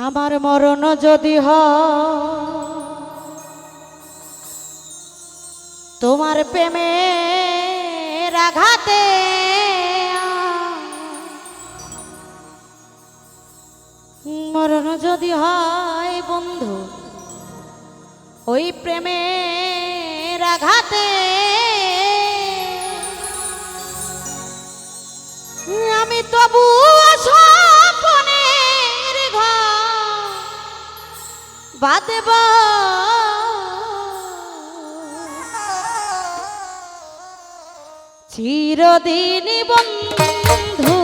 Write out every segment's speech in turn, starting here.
আমার মরণ যদি হ তোমার প্রেমে রাঘাতে মরণ যদি হয়, বন্ধু, ওই প্রেমের আঘাতে আমি তবু বাদেব চিরদিন বন্ধু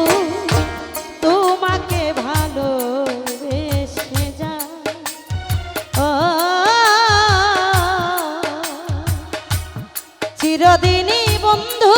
তোমাকে ভালোবেসে যা ও চিরদিনই বন্ধু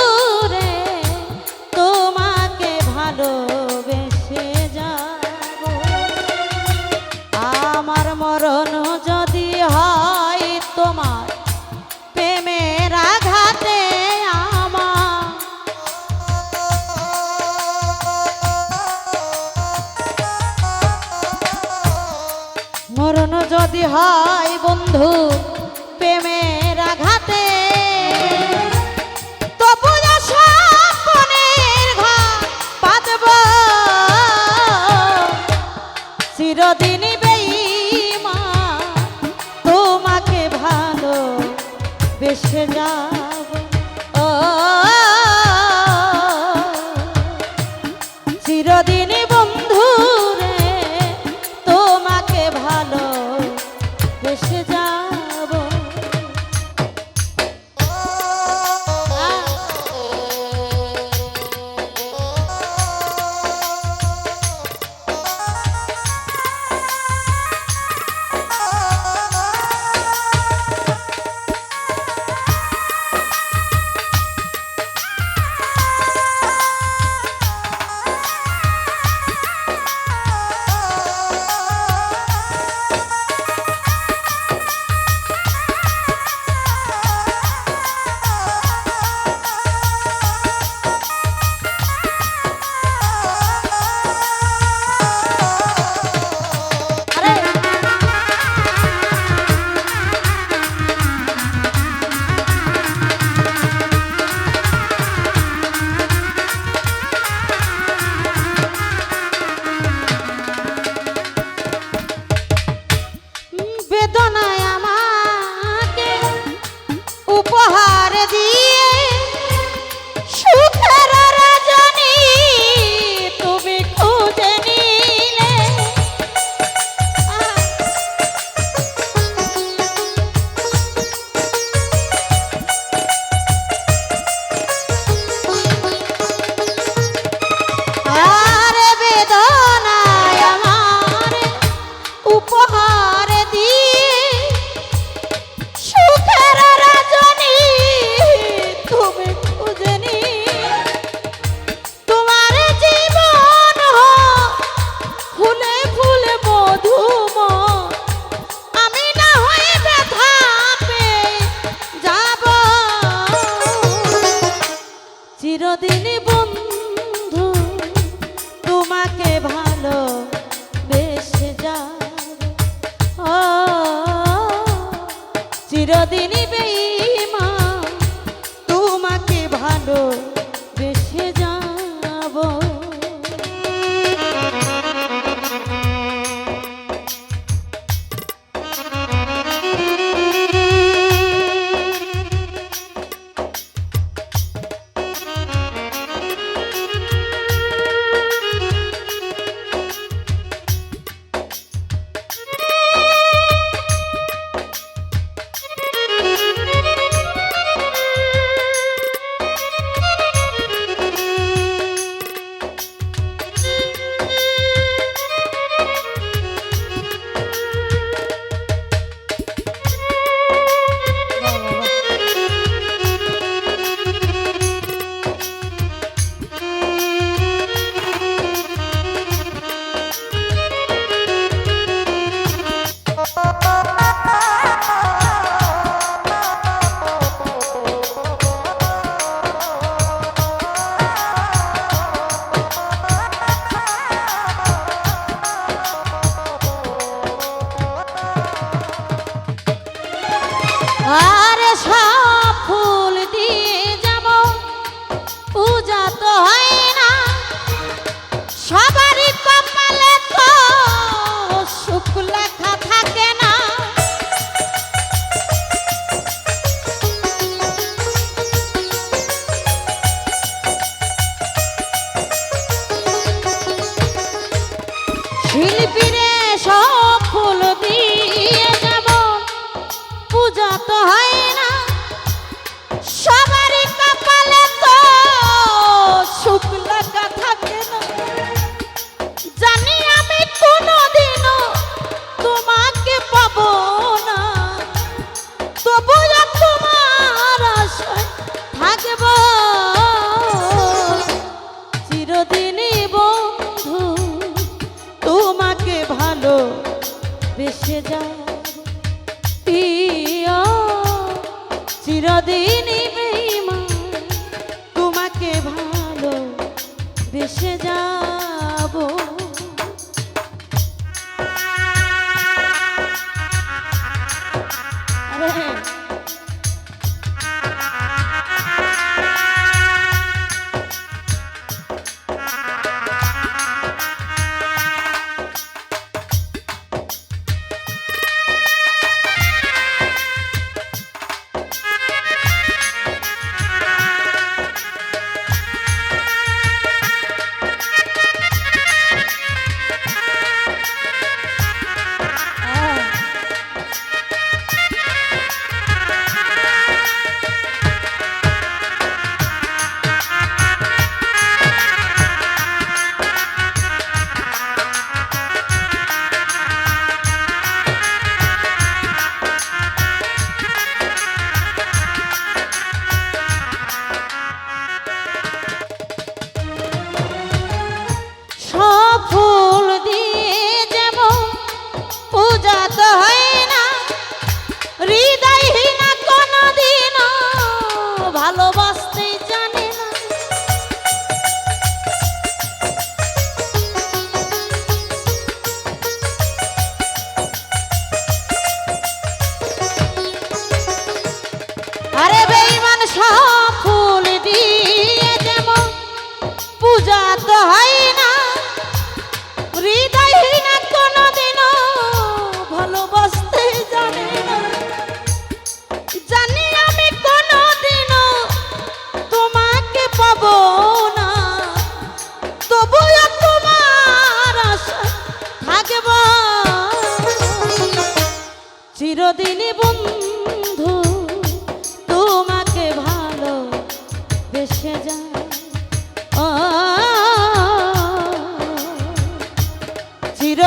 হয় বন্ধু প্রেমের আঘাতে। চিরদিন চিরদিনই আশা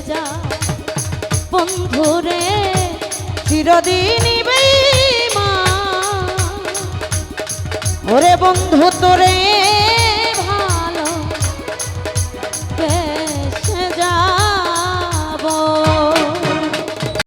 যা। যা বন্ধুরে চিরদিনই বেমা ওরে বন্ধু তোরে